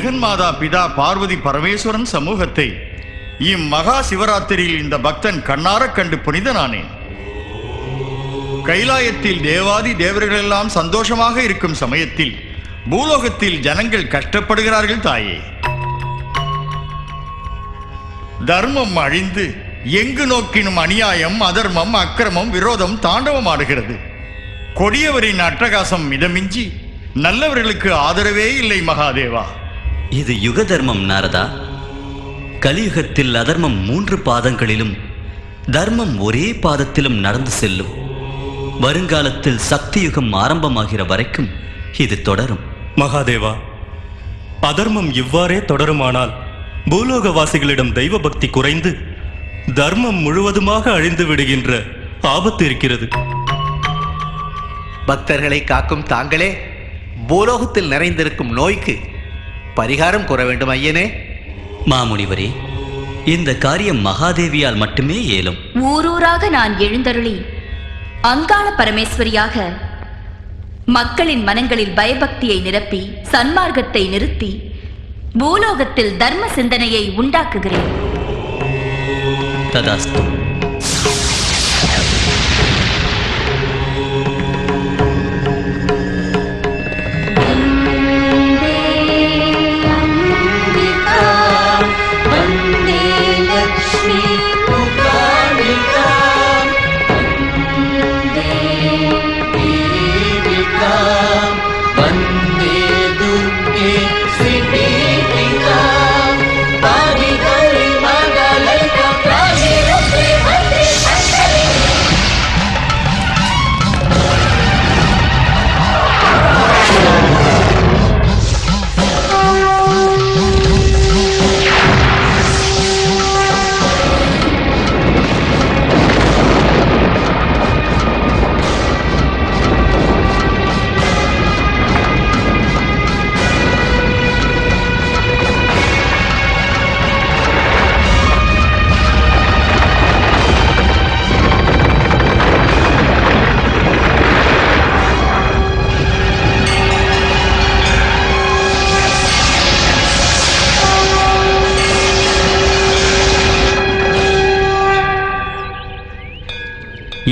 ஜெகன்மாதா பிதா பார்வதி பரமேஸ்வரன் சமூகத்தை இம்மகா சிவராத்திரியில் இந்த பக்தன் கண்ணாரக் கண்டு புனிதனானேன். கைலாயத்தில் தேவாதி தேவர்களெல்லாம் சந்தோஷமாக இருக்கும் சமயத்தில் பூலோகத்தில் ஜனங்கள் கஷ்டப்படுகிறார்கள் தாயே. தர்மம் அழிந்து எங்கு நோக்கினும் அநியாயம் அதர்மம் அக்கிரமம் விரோதம் தாண்டவமாடுகிறது. கொடியவரின் அட்டகாசம் மிதமிஞ்சி நல்லவர்களுக்கு ஆதரவே இல்லை மகாதேவா. இது யுக தர்மம் நாரதா. கலியுகத்தில் அதர்மம் மூன்று பாதங்களிலும் தர்மம் ஒரே பாதத்திலும் நடந்து செல்லும். வருங்காலத்தில் சக்தி யுகம் ஆரம்பமாகிற வரைக்கும் இது தொடரும். மகாதேவா அதர்மம் இவ்வாறே தொடருமானால் பூலோகவாசிகளிடம் தெய்வ பக்தி குறைந்து தர்மம் முழுவதுமாக அழிந்து விடுகின்ற ஆபத்து இருக்கிறது. பக்தர்களை காக்கும் தாங்களே பூலோகத்தில் நிறைந்திருக்கும் நோய்க்கு பரிகாரம் கூற வேண்டும் ஐயனே. மாமுனிவரே இந்த காரியம் மகாதேவியால் மட்டுமே இயலும். ஊரூராக நான் எழுந்தருளி அங்காள பரமேஸ்வரியாக மக்களின் மனங்களில் பயபக்தியை நிரப்பி சன்மார்க்கத்தை நிறுத்தி பூலோகத்தில் தர்ம சிந்தனையை உண்டாக்குகிறேன். ததாஸ்து.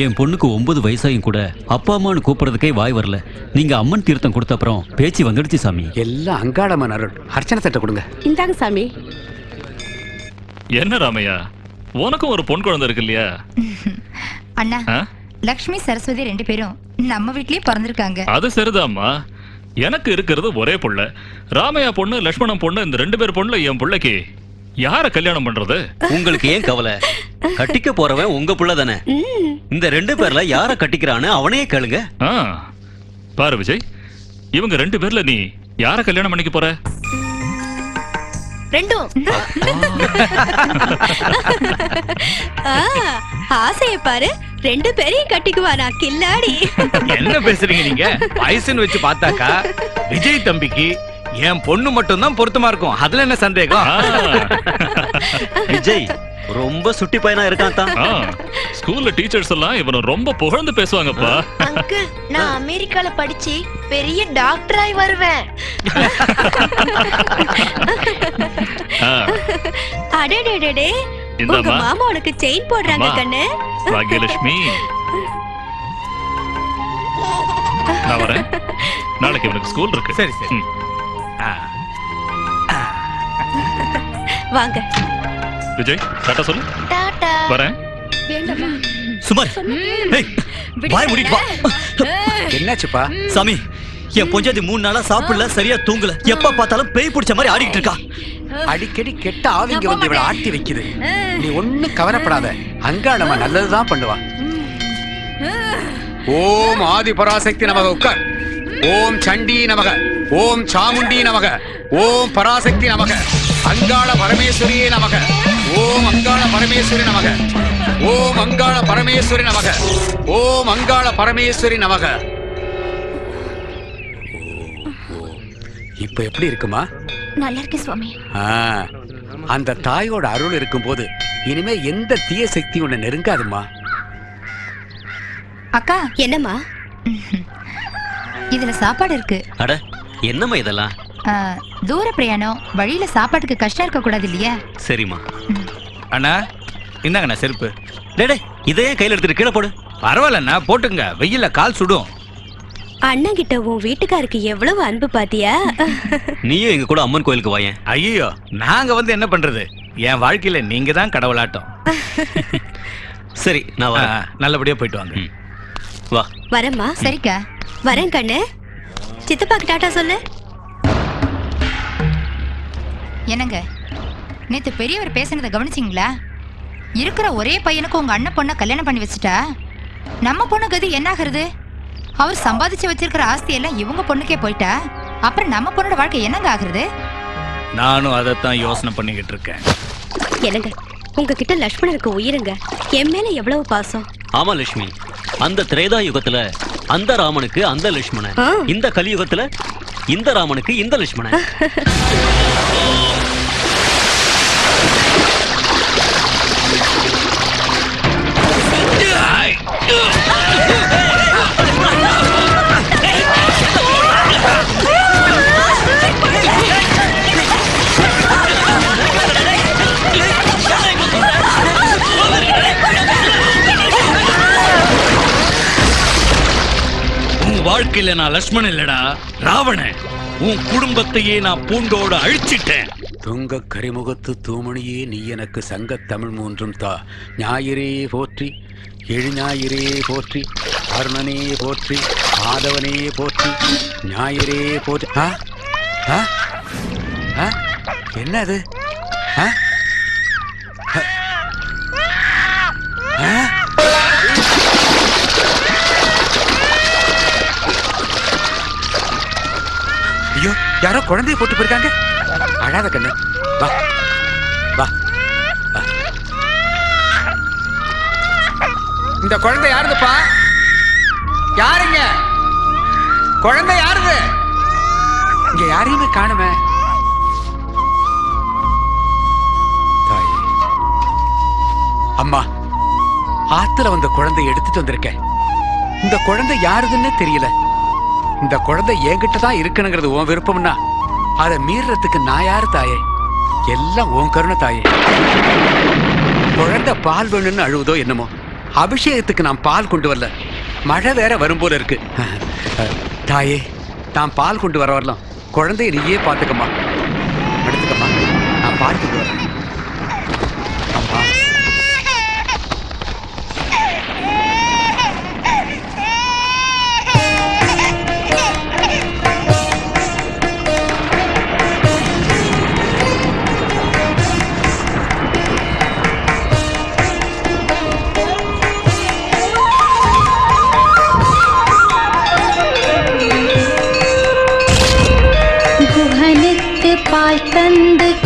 என் பொண்ணுக்கு ஒன்பது வயசாயும் கூட அப்பா அம்மான்னு கூப்பிடுறதுக்கே வாய் வரல. நீங்க அம்மன் தீர்த்தம் கொடுத்த அப்புறம் பேச்சு வந்துடுச்சு சாமி. எல்லாம் அங்காளம்மன் அருள். அர்ச்சனை தட்டை கொடுங்க. இந்தாங்க சாமி. என்ன ராமையா? உனக்கும் ஒரு பொன் குழந்தை இருக்கு இல்லையா? அண்ணா ஆ? லக்ஷ்மி சரஸ்வதி ரெண்டு பேரும் நம்ம வீட்லயே பிறந்திருக்காங்க. அது சரிதாம்மா. எனக்கு இருக்கிறது ஒரே புள்ள. ராமையா பொண்ணு லட்சுமணன் பொண்ணு இந்த ரெண்டு பேர் பொண்ணுல என் புள்ளைக்கு யார கல்யாணம் பண்றது? உங்களுக்கு ஏன் கவலை? கட்டிக்க போறவன் உங்க புள்ள தானே? இந்த ரெண்டு பேர்ல யார கட்டிக்கிறான்னு அவனையே கேளுங்க. ஆ, பாரு விஜய் இவங்க ரெண்டு பேர்ல நீ யார கல்யாணம் பண்ணிக்க போற? ரெண்டும். ஆ, ஆசைய பாரு ரெண்டு பேரையும் கட்டிக்குவானா கில்லாடி. என்ன பேசுறீங்க நீங்க? வயசுன்னு வச்சு பார்த்தாக்கா விஜய் தம்பிக்கு என் பொண்ணு மட்டும் தான் பொருத்தமா இருக்கும். அதுல என்ன சந்தேகம்? விஜய் ரொம்ப சுட்டி பையனா இருக்கான் தான். ஸ்கூல்ல டீச்சர்ஸ் எல்லாம் இவனை ரொம்ப புகழ்ந்து பேசுவாங்கப்பா. அங்கிள் நான் அமெரிக்கால படிச்சு பெரிய டாக்டர் ஆய் வருவேன். ஆ, அடடடடே உங்க மாமா உனக்கு செயின் போடுறாங்க. கண்ணு. பாக்யலட்சுமி. நான் வரேன். நாளைக்கு இவனுக்கு ஸ்கூல் இருக்கு. சரி சரி. வாங்க. விஜய் டாட்டா சொல்லு. டாடா வரேன். சுமார். ஏய், வாய் மூடிட்டு வா. என்னாச்சுப்பா? சாமி என் பொஞ்சாதி மூணு நாளா சாப்பிடல சரியா தூங்கல. எப்ப பார்த்தாலும் பேய் பிடிச்ச மாதிரி ஆடிக்கிட்டு இருக்கா? அடிக்கடி கெட்ட ஆவிங்க வந்து இவளை ஆட்டி வைக்குது. நீ ஒண்ணும் கவலைப்படாத. அங்காளம்மன் நல்லதுதான் பண்ணுவா. ஓம் ஆதி பராசக்தி நமக உட்கார். ஓம் சண்டி நமக ஓம் சாமுண்டி நமக ஓம் பராசக்தி நமக. அங்காள பரமேஸ்வரியே நமக. ஓம் அங்காள பரமேஸ்வரி நமக. ஓம் அங்காள பரமேஸ்வரி நமக. ஓம் அங்காள பரமேஸ்வரி நமக. இப்ப எப்படி இருக்குமா? நல்லா இருக்கு சுவாமி. ஆ, அந்த தாயோட அருள் இருக்கும்போது இனிமே எந்த தீய சக்தி உன்னை நெருங்காதுமா? அக்கா என்னம்மா? இதுல சாப்பாடு இருக்கு. அட என்னம்மா இதெல்லாம்? தூர பிரயாணம். வழியில சாப்பாட்டுக்கு கஷ்டம் இருக்க கூடாது இல்லையா? சரிம்மா. அண்ணா இந்தாங்கண்ணா செருப்பு. டேடே இதையே கையில் எடுத்துட்டு கீழே போடு. பரவாயில்லண்ணா போட்டுங்க வெயில்ல கால் சுடும். அண்ணன் கிட்ட உன் வீட்டுக்காருக்கு எவ்வளவு அன்பு பாத்தியா? நீயும் எங்க கூட அம்மன் கோயிலுக்கு வாயேன். ஐயோ நாங்க வந்து என்ன பண்றது? என் வாழ்க்கையில நீங்க தான் கடவுளாட்டம். சரி நான் ஆ, வரேன் நல்லபடியா போயிட்டு வாங்க. வா. வரேம்மா. சரிக்கா. வரேன் கண்ணு. சித்தப்பாக்கு டாட்டா சொல்லு. என்னங்க? நேத்து பெரியவர் பேசுனதை கவனிச்சிங்களா? இருக்கிற ஒரே பையனுக்கு உங்க அண்ணன் பொண்ணை கல்யாணம் பண்ணி வச்சுட்டா? நம்ம பொண்ணு கதி என்ன ஆகுறது? அவர் சம்பாதிச்சு வச்சிருக்கிற ஆஸ்தி எல்லாம் இவங்க பொண்ணுக்கே போயிட்டா? அப்புறம் நம்ம பொண்ணோட வாழ்க்கை என்னங்க ஆகுறது? நானும் அதைத்தான் யோசனை பண்ணிக்கிட்டு இருக்கேன். என்னங்க? உங்ககிட்ட லக்ஷ்மணருக்கு உயிருங்க. என் மேல எவ்வளவு பாசம்? ஆமா லட்சுமி அந்த திரேதா யுகத்துல அந்த ராமனுக்கு அந்த லட்சுமணன். இந்த கலியுகத்துல இந்த ராமனுக்கு இந்த லட்சுமணன் உனக்கு வாழ்க்கையில நான் லட்சுமணன் இல்லடா. ராவணன். உன் குடும்பத்தையே நான் பூண்டோட அழிச்சிட்டேன். துங்க கரிமுகத்து தூமணியே நீ எனக்கு சங்கத் தமிழ் மூன்றும் தா. ஞாயிறே போற்றி எழுஞாயிறே போற்றி அருணனே போற்றி ஆதவனே போற்றி ஞாயிறே போற்றி. ஆ? ஆ? ஆ? என்ன அது? ஆ? யாரோ குழந்தைய போட்டு போயிருக்காங்க? அழாத கண்ணு. வா. வா. இந்த குழந்தை யாருதுப்பா? யாருங்க? குழந்தை யாருது? இங்க யாரையுமே காணுமே. அம்மா ஆத்துல வந்த குழந்தை எடுத்துட்டு வந்திருக்கேன். இந்த குழந்தை யாருதுன்னு தெரியல. இந்த குழந்தை என்கிட்ட தான் இருக்கணுங்கிறது உன் விருப்பம்னா? அதை மீறுறதுக்கு நான் யாரு தாயே? எல்லாம் உன் கருணை தாயே. குழந்தை பால் வேணும்னு அழுவுதோ என்னமோ? அபிஷேகத்துக்கு நான் பால் கொண்டு வரல. மழை வேற வரும் போல இருக்கு. தாயே நான் பால் கொண்டு வர வரலாம். குழந்தைய நீயே பார்த்துக்கம்மா. எடுத்துக்கம்மா நான் பால் கொண்டு வரேன். குஹனுக்கு தந்து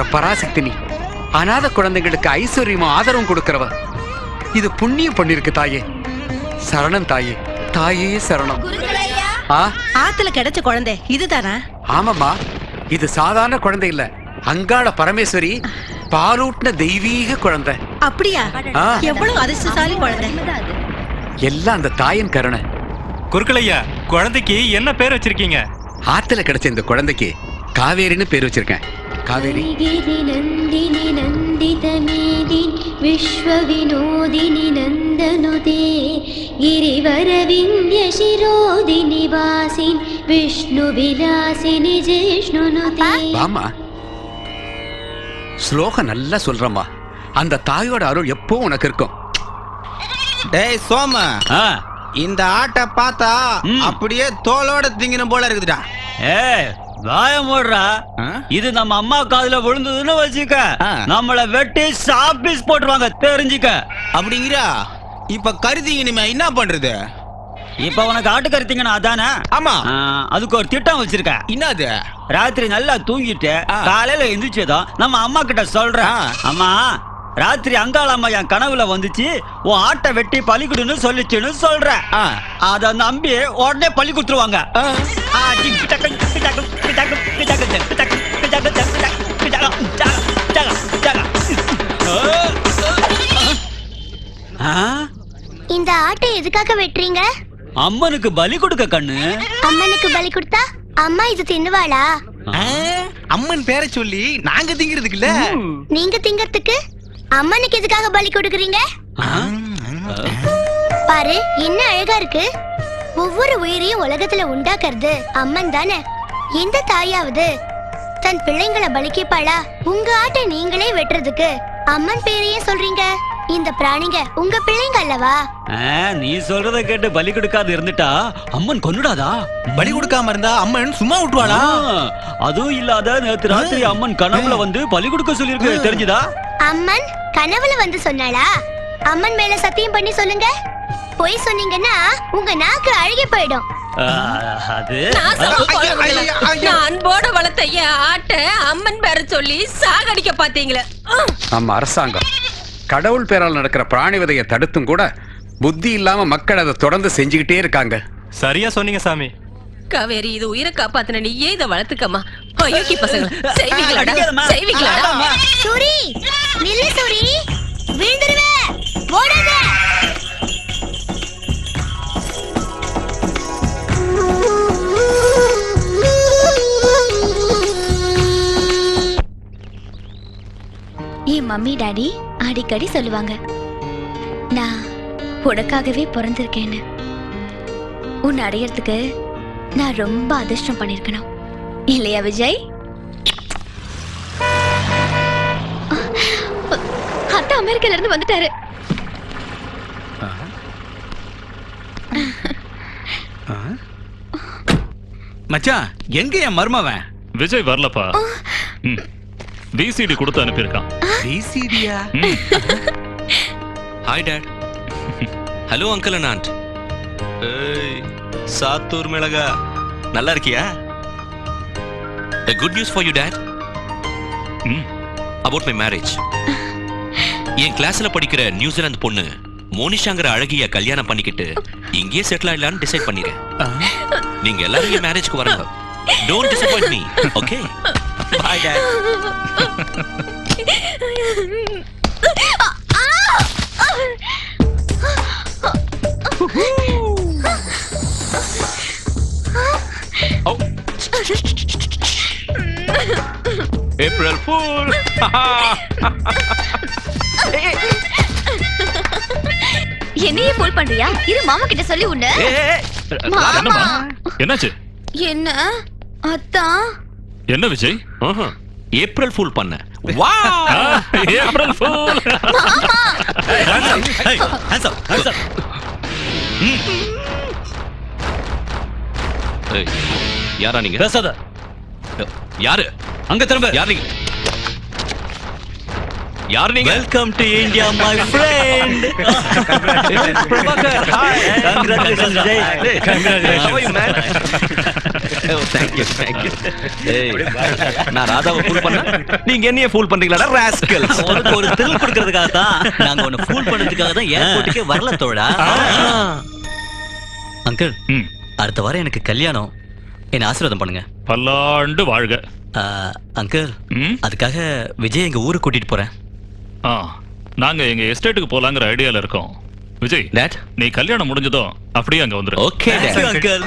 உலகத்தை காப்பாத்துற பராசக்தி நீ. அநாத குழந்தைகளுக்கு ஐஸ்வர்யமும் ஆதரவும் கொடுக்கிறவ. இது புண்ணியம் பண்ணிருக்கு தாயே. சரணம் தாயே. தாயே சரணம். ஆ? ஆத்துல கிடைச்ச குழந்தை இதுதானா? ஆமாம்மா. இது சாதாரண குழந்தை இல்ல. அங்காள பரமேஸ்வரி பாலூட்டின தெய்வீக குழந்தை. அப்படியா? ஆ. எவ்வளவு அதிர்ஷ்டசாலி குழந்தை. எல்லாம் அந்த தாயின் கருணை. குறுக்கலையா குழந்தைக்கு என்ன பேர் வச்சிருக்கீங்க? ஆத்துல கிடைச்ச இந்த குழந்தைக்கு காவேரின்னு பேர் வச்சிருக்கேன். காவேரி गिरि नन्दिनि नन्दितमेदिनि विश्वविनोदिनि नन्दनुते गिरिवरविन्द्यशिरोदिनि वासिन् विष्णुविलासिनि जिष्णुनुते வாமா ஸ்லோகம் நல்லா சொல்றம்மா அந்த தாயோட அருள் எப்போ உனக்கு இருக்கும் டேய் சோம இந்த ஆட்டை பார்த்தா அப்படியே தோலோட திங்கணும் போல இருக்குதுடா ஏ வாய மூடுறா. ஆ? இது நம்ம அம்மா காதுல விழுந்ததுன்னு வச்சுக்க. நம்மள வெட்டி சாப்பீஸ் போட்டுருவாங்க. தெரிஞ்சுக்க. அப்படிங்கிறா? இப்ப கருதி இனிமே என்ன பண்றது? இப்ப உனக்கு ஆட்டுக்கறி திங்கணும் அதானே? ஆமா. அதுக்கு ஒரு திட்டம் வச்சிருக்கேன் என்னது ராத்திரி நல்லா தூங்கிட்டு. காலையில எந்திரிச்சதும் நம்ம அம்மா கிட்ட சொல்றேன். அம்மா ராத்திரி அங்காளம்மா என் கனவுல வந்துச்சு உன் ஆட்டை வெட்டி பலிக்குடுன்னு சொல்லிச்சுன்னு சொல்ற அத நம்பி உடனே பலி கொடுத்துருவாங்க. இந்த ஆட்டை எதுக்காக வெட்டுறீங்க? அம்மனுக்கு பலி கொடுக்க கண்ணு. அம்மனுக்கு பலி கொடுத்தா அம்மா இது தின்னுவாளா? அம்மன் பேரை சொல்லி நாங்க திங்கிறதுக்கு இல்ல நீங்க திங்கறதுக்கு? அம்மனுக்கு எதுக்காக பலி கொடுக்குறீங்க? பாரு என்ன அழகா இருக்கு. ஒவ்வொரு உயிரையும் உலகத்துல உண்டாக்குறது அம்மன் தானே. எந்த தாயாவது தன் பிள்ளைங்களை பலிக்கிப்பாளா உங்க ஆட்டை நீங்களே வெட்டுறதுக்கு அம்மன் பேரையே சொல்றீங்க? இந்த பிராணிங்க உங்க பிள்ளைங்க அல்லவா? ஆ, நீ சொல்றத கேட்டு பலி கொடுக்காது இருந்துட்டா? அம்மன் கொன்னுடாதா? பலி கொடுக்காம இருந்தா அம்மன் சும்மா விட்டுவாளா அதுவும் இல்லாத நேத்து ராத்திரி அம்மன் கனவுல வந்து பலி கொடுக்க சொல்லிருக்கு தெரிஞ்சுதா? அம்மன் கனவுல வந்து சொன்னாளா? அம்மன் மேல சத்தியம் பண்ணி சொல்லுங்க. பொய் சொன்னீங்கன்னா உங்க நாக்கு அழுகி போயிடும். ஆ, அது நான் அன்போட வளர்த்த என் ஆட்டை அம்மன் பேர சொல்லி சாகடிக்க பாத்தீங்களே நம்ம அரசாங்கம். கடவுள் பேரால் நடக்கிற பிராணி விதையை தடுத்தும் கூட புத்தி இல்லாம மக்கள் அதை தொடர்ந்து செஞ்சுக்கிட்டே இருக்காங்க. சரியா சொன்னீங்க சாமி. காவேரி இது உயிரை காப்பாத்தின நீ ஏன் இதை வளர்த்துக்கம்மா. அயோக்கி பசங்க. ஆமாம்மா. நில்லு சூரி. விழுந்துருவே. ஓடாத. என் மம்மி டாடி அடிக்கடி சொல்லுவாங்க. நான் உனக்காகவே பிறந்திருக்கேன்னு. உன்னை அடையறதுக்கு நான் ரொம்ப அதிர்ஷ்டம் பண்ணிருக்கணும் இல்லையா விஜய்? அமெரிக்கால இருந்து வந்துட்டாரு. மச்சான் எங்க என் மருமவன்? விஜய் வரலப்பா. விசிடி கொடுத்து அனுப்பியிருக்கான். விசிடியா. Hi dad hello uncle and aunt Sattur மிளகா. நல்லா இருக்கியா? Good news for you dad. About my. Marriage என் கிளாஸ்ல படிக்கிற நியூசிலாந்து பொண்ணு மோனிஷாங்கிற அழகிய கல்யாணம் பண்ணிக்கிட்டு இங்கேயே செட்டில் ஆயிடலாம்னு டிசைட் பண்ணிருக்கேன். நீங்க எல்லாரும் என் மேரேஜ்க்கு வரணும். Don't disappoint me okay bye dad April fool என்னையே ஃபோல் பண்றியா? இரு மாமா கிட்ட சொல்லி உன்ன. என்னம்மா? என்னாச்சு? என்ன? அத்தான் என்ன விஜய்? ஏப்ரல் ஃபூல் பண்ண. ஆ, ஏப்ரல் ஃபூல் யாரா நீங்க? பேசாத. யாரு? அங்க திரும்ப. யார் நீங்க? யார் நீங்க? Welcome to India my friend Prabhakar hi you, thank you. ஏய், நான் ராதாவை ஃபூல் பண்ண நீங்க என்னைய ஃபூல் பண்றீங்களா ராஸ்கல் உனக்கு ஒரு thrill கொடுக்கறதுக்காக தான் நாங்க உன்னை ஃபூல் பண்ணதுக்காக தான் ஏர்போர்ட்டுக்கே வரல தோழா. அங்கிள் அடுத்த வாரம் எனக்கு கல்யாணம். என்ன ஆசீர்வாதம் பண்ணுங்க. பல்லாண்டு வாழ்க. அங்கிள் அதுக்காக விஜய் எங்க ஊருக்கு கூட்டிட்டு போறேன். ஆ நாங்க எங்க எஸ்டேட்டுக்கு போலாங்கிற ஐடியால இருக்கோம். விஜய் டாட் நீ கல்யாணம் முடிஞ்சதும் அப்படியே அங்க வந்துரு. Okay uncle.